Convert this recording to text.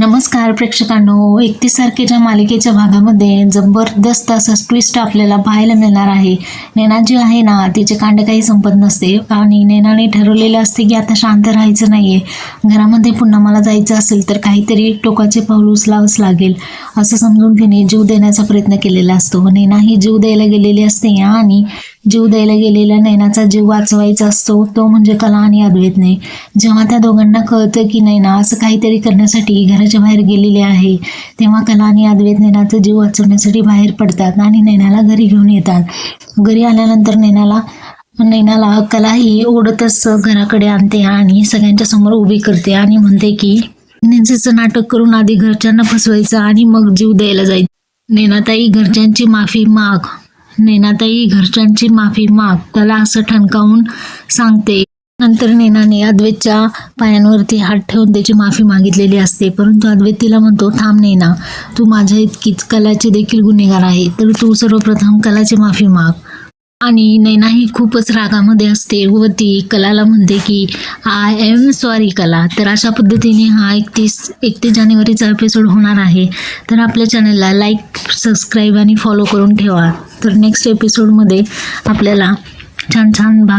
नमस्कार प्रेक्षकांनो एकतीस तारखेच्या मालिकेच्या भागामध्ये जबरदस्त असा ट्विस्ट आपल्याला पाहायला मिळणार आहे. नैना जी आहे ना तिचे कांड काही संपत नसते. आणि नैनाने ठरवलेले असते की आता शांत राहायचं नाही आहे घरामध्ये पुन्हा मला जायचं असेल तर काहीतरी टोकाचे पाऊल उचलावंच लागेल. असं समजून तिने जीव देण्याचा प्रयत्न केलेला असतो. नैना ही जीव द्यायला गेलेली असते आणि जीव द्यायला गेलेल्या नैनाचा जीव वाचवायचा असतो तो म्हणजे कला आणि अद्वैतने जेव्हा त्या दोघांना कळतं की नैना असं काहीतरी करण्यासाठी घराच्या बाहेर गेलेली आहे तेव्हा कला आणि अद्वैत नैनाचा जीव वाचवण्यासाठी बाहेर पडतात आणि नैनाला घरी घेऊन येतात. घरी आल्यानंतर नैनाला नैनाला कला ही ओढतच घराकडे आणते आणि सगळ्यांच्या समोर उभी करते आणि म्हणते की प्रेग्नेन्सीचं नाटक करून आधी घरच्यांना फसवायचं आणि मग जीव द्यायला जायचं. नैनाताई घरच्यांची माफी माग. नैनाताई घरच्यांची माफी माग त्याला असं ठणकावून सांगते. नंतर नैनाने अद्वैतच्या पायांवरती हात ठेवून त्याची माफी मागितलेली असते. परंतु अद्वैत तिला म्हणतो थांब नैना तू माझ्या इतकीच कलाची देखील गुन्हेगार आहे तर तू सर्वप्रथम कलाची माफी माग. आणि नैना ही खूपच रागामध्ये असते व ती कलाला म्हणते की आय एम सॉरी कला तर अशा पद्धतीने हा एकतीस एकतीस जानेवारीचा एपिसोड होणार आहे. तर आपल्या चॅनलला लाईक सबस्क्राईब आणि फॉलो करून ठेवा. तर नेक्स्ट एपिसोडमध्ये आपल्याला छान छान भाग